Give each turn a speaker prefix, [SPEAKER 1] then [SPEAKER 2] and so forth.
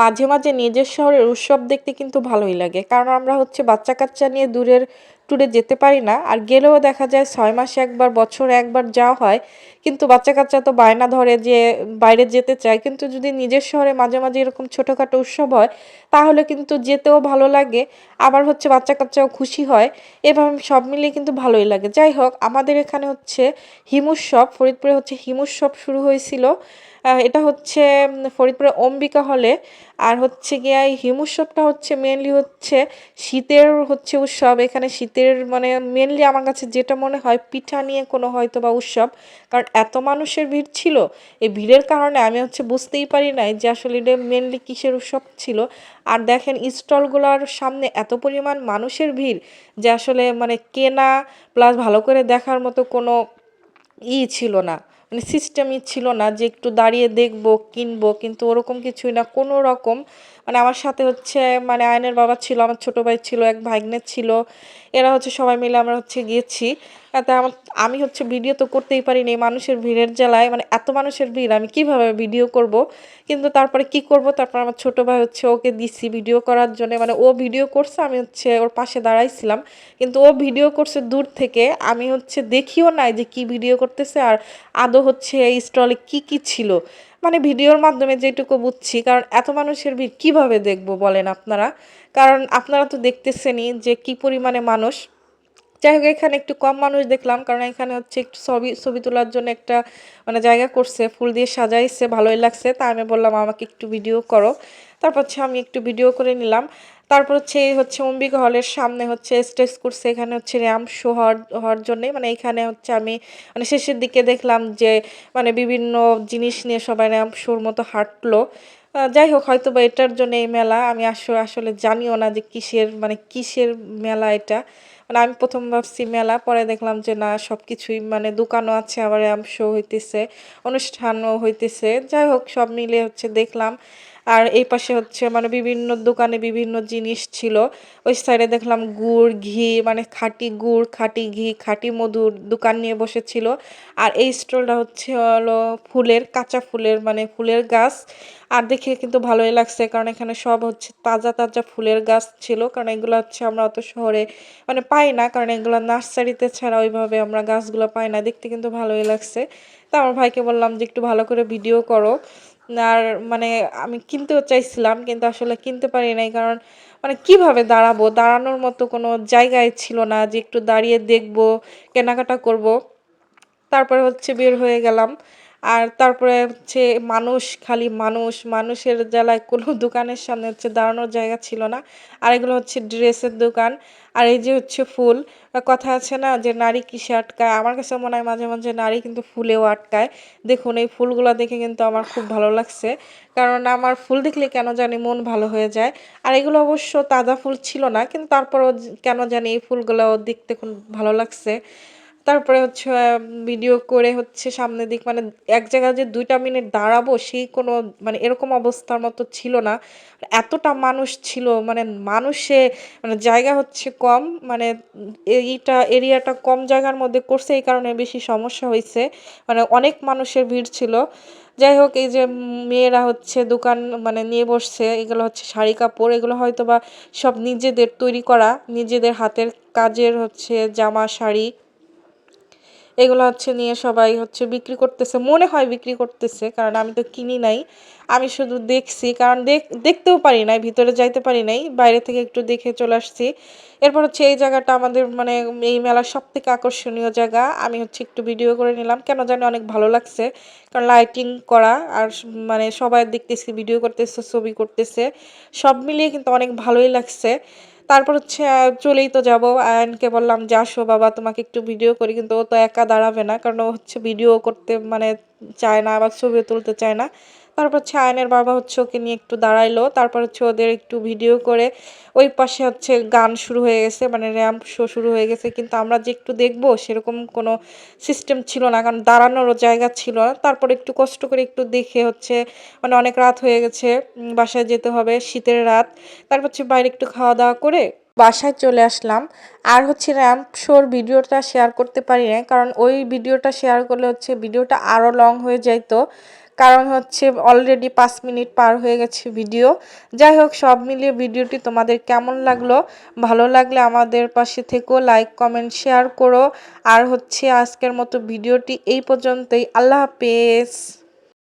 [SPEAKER 1] মাঝে মাঝে নিজের শহরের উৎসব দেখতে কিন্তু ভালোই লাগে। কারণ আমরা হচ্ছে বাচ্চা কাচ্চা নিয়ে দূরের ট্যুরে যেতে পারি না। আর গেলেও দেখা যায় ছয় মাসে একবার, বছরে একবার যাওয়া হয়। কিন্তু বাচ্চা কাচ্চা তো বায়না ধরে যে বাইরে যেতে চায়। কিন্তু যদি নিজের শহরে মাঝে মাঝে এরকম ছোটোখাটো উৎসব হয়, তাহলে কিন্তু যেতেও ভালো লাগে। আবার হচ্ছে বাচ্চা কাচ্চাও খুশি হয়। এভাবে সব মিলিয়ে কিন্তু ভালোই লাগে। যাই হোক, আমাদের এখানে হচ্ছে হিমুৎসব ফরিদপুরে হচ্ছে হিমুৎসব শুরু হয়েছিল। এটা হচ্ছে ফরিদপুরে অম্বিকা হলে। আর হচ্ছে গিয়া এই হিম উৎসবটা হচ্ছে মেনলি হচ্ছে শীতের হচ্ছে উৎসব। এখানে শীতের মানে মেনলি আমার কাছে যেটা মনে হয় পিঠা নিয়ে কোনো হয়তো বা উৎসব। কারণ এত মানুষের ভিড় ছিল, এই ভিড়ের কারণে আমি হচ্ছে বুঝতেই পারি নাই যে আসলে এটা মেনলি কিসের উৎসব ছিল। আর দেখেন স্টলগুলোর সামনে এত পরিমাণ মানুষের ভিড় যে আসলে মানে কেনা প্লাস ভালো করে দেখার মতো কোনো ই ছিল না। মানে সিস্টেমই ছিল না যে একটু দাঁড়িয়ে দেখব, কিনবো, কিন্তু ওরকম কিছুই না। কোনো রকম মানে আমার সাথে হচ্ছে মানে আয়নের বাবা ছিল, আমার ছোট ভাই ছিল, এক ভাগ্নে ছিল। এরা হচ্ছে সবাই মিলে আমরা হচ্ছে গিয়েছি। আমার, আমি হচ্ছে ভিডিও তো করতেই পারিনি, এই মানুষের ভিড়ের জ্বালায় মানে এত মানুষের ভিড়, আমি কীভাবে ভিডিও করব? কিন্তু তারপরে কি করব? তারপর আমার ছোট ভাই হচ্ছে ওকে দিছি ভিডিও করার জন্য মানে ও ভিডিও করছে, আমি হচ্ছে ওর পাশে দাঁড়াইছিলাম, কিন্তু ও ভিডিও করছে দূর থেকে, আমি হচ্ছে দেখিও নাই যে কি ভিডিও করতেছে, আর আদৌ হচ্ছে স্টলে কি কি ছিল। মানে ভিডিওর মাধ্যমে যেটুকু বুঝছি, কারণ এত মানুষের ভিড় কীভাবে দেখব বলেন আপনারা? কারণ আপনারা তো দেখতেছেনই যে কি পরিমাণে মানুষ যাই হোক, এখানে একটু কম মানুষ দেখলাম, কারণ এখানে হচ্ছে একটু ছবি ছবি তোলার জন্য একটা মানে জায়গা করছে, ফুল দিয়ে সাজাইছে, ভালোই লাগছে। তাই আমি বললাম, আমাকে একটু ভিডিও করো। তারপর হচ্ছে আমি একটু ভিডিও করে নিলাম। তারপর হচ্ছে এই হচ্ছে অম্বিকা হলের সামনে হচ্ছে স্টেজ করছে, এখানে হচ্ছে র্যাম্প শো হওয়ার হওয়ার জন্যে মানে এখানে হচ্ছে আমি মানে শেষের দিকে দেখলাম যে মানে বিভিন্ন জিনিস নিয়ে সবাই র্যাম্প শোর মতো হাঁটলো। যাই হোক হয়তো বা এটার জন্য এই মেলা, আমি আসলে আসলে জানিও না যে কিসের মানে কিসের মেলা এটা। মানে আমি প্রথম ভাবছি মেলা, পরে দেখলাম যে না সব কিছুই মানে দোকানও আছে, আবার শো হইতেছে, অনুষ্ঠানও হইতেছে। যাই হোক, সব মিলে হচ্ছে দেখলাম আর এই পাশে হচ্ছে মানে বিভিন্ন দোকানে বিভিন্ন জিনিস ছিল। ওই সাইডে দেখলাম গুড়, ঘি মানে খাঁটি গুড়, খাঁটি ঘি, খাঁটি মধুর দোকান নিয়ে বসেছিল। আর এই স্টলটা হচ্ছে হলো ফুলের, কাঁচা ফুলের মানে ফুলের গাছ। আর দেখে কিন্তু ভালোই লাগছে, কারণ এখানে সব হচ্ছে তাজা তাজা ফুলের গাছ ছিল। কারণ এগুলো হচ্ছে আমরা অত শহরে মানে পাই না, কারণ এগুলো নার্সারিতে ছাড়া ওইভাবে আমরা গাছগুলো পাই না। দেখতে কিন্তু ভালোই লাগছে। তা আমার ভাইকে বললাম যে, একটু ভালো করে ভিডিও করো। আর মানে আমি কিনতেও চাইছিলাম, কিন্তু আসলে কিনতে পারি নাই। কারণ মানে কীভাবে দাঁড়াবো? দাঁড়ানোর মতো কোনো জায়গায় ছিল না যে একটু দাঁড়িয়ে দেখব, কেনাকাটা করব। তারপরে হচ্ছে বের হয়ে গেলাম। আর তারপরে হচ্ছে মানুষ, খালি মানুষ, মানুষের জ্বালায় কোনো দোকানের সামনে হচ্ছে দাঁড়ানোর জায়গা ছিল না। আর এগুলো হচ্ছে ড্রেসের দোকান। আর এই যে হচ্ছে ফুল, কথা আছে না যে নারী কিসে আটকায়? আমার কাছে মনে হয় মাঝে মাঝে নারী কিন্তু ফুলেও আটকায়। দেখুন, এই ফুলগুলো দেখে কিন্তু আমার খুব ভালো লাগছে। কারণ আমার ফুল দেখলে কেন জানি মন ভালো হয়ে যায়। আর এগুলো অবশ্য তাজা ফুল ছিল না, কিন্তু তারপরও কেন জানি এই ফুলগুলো দেখতে খুব ভালো লাগছে। তারপরে হচ্ছে ভিডিও করে হচ্ছে সামনের দিক মানে এক জায়গায় যে দুইটা মিনিট দাঁড়াবো সেই কোনো মানে এরকম অবস্থার মতো ছিল না। এতটা মানুষ ছিল মানে মানুষে মানে জায়গা হচ্ছে কম মানে এইটা, এরিয়াটা কম জায়গার মধ্যে করছে, এই কারণে বেশি সমস্যা হয়েছে। মানে অনেক মানুষের ভিড় ছিল। যাই হোক, এই যে মেয়েরা হচ্ছে দোকান মানে নিয়ে বসছে, এগুলো হচ্ছে শাড়ি, কাপড়, এগুলো হয়তো বা সব নিজেদের তৈরি করা, নিজেদের হাতের কাজের হচ্ছে জামা, শাড়ি এগুলো হচ্ছে নিয়ে সবাই হচ্ছে বিক্রি করতেছে, মনে হয় বিক্রি করতেছে, কারণ আমি তো কিনি নাই। আমি শুধু দেখছি, কারণ দেখ, দেখতেও পারি নাই, ভিতরে যাইতে পারি নাই, বাইরে থেকে একটু দেখে চলে আসছি। এরপর হচ্ছে এই জায়গাটা আমাদের মানে এই মেলার সব থেকে আকর্ষণীয় জায়গা, আমি হচ্ছে একটু ভিডিও করে নিলাম। কেন জানি অনেক ভালো লাগছে, কারণ লাইটিং করা আর মানে সবাই দেখতেছি ভিডিও করতেছে, ছবি করতেছে, সব মিলিয়ে কিন্তু অনেক ভালোই লাগছে। তারপর হচ্ছে চলেই তো যাব। আয়নকে বললাম, যে আসো বাবা, তোমাকে একটু ভিডিও করি। কিন্তু ও তো একা দাঁড়াবে না, কারণ ও হচ্ছে ভিডিও করতে মানে চায় না আবার ছবি তুলতে চায় না। তারপর হচ্ছে আয়নের বাবা হচ্ছে ওকে নিয়ে একটু দাঁড়াইলো। তারপর হচ্ছে ওদের একটু ভিডিও করে ওই পাশে হচ্ছে গান শুরু হয়ে গেছে মানে র্যাম্প শো শুরু হয়ে গেছে। কিন্তু আমরা যে একটু দেখব সেরকম কোনো সিস্টেম ছিল না, কারণ দাঁড়ানোরও জায়গা ছিল না। তারপর একটু কষ্ট করে একটু দেখে হচ্ছে মানে অনেক রাত হয়ে গেছে বাসায় যেতে হবে, শীতের রাত। তারপর হচ্ছে বাইরে একটু খাওয়া দাওয়া করে বাসায় চলে আসলাম। আর হচ্ছে র্যাম্প শোর ভিডিওটা শেয়ার করতে পারি না কারণ ওই ভিডিওটা শেয়ার করলে হচ্ছে ভিডিওটা আরও লং হয়ে যাইতো। কারণ হচ্ছে অলরেডি পাঁচ মিনিট পার হয়ে গেছে ভিডিও যাই হোক, সব মিলিয়ে ভিডিওটি তোমাদের কেমন লাগল? ভালো লাগলে আমাদের পাশে থেকো লাইক কমেন্ট শেয়ার করো। আর হচ্ছে আজকের মতো ভিডিওটি এই পর্যন্তই। আল্লাহ হাফেজ।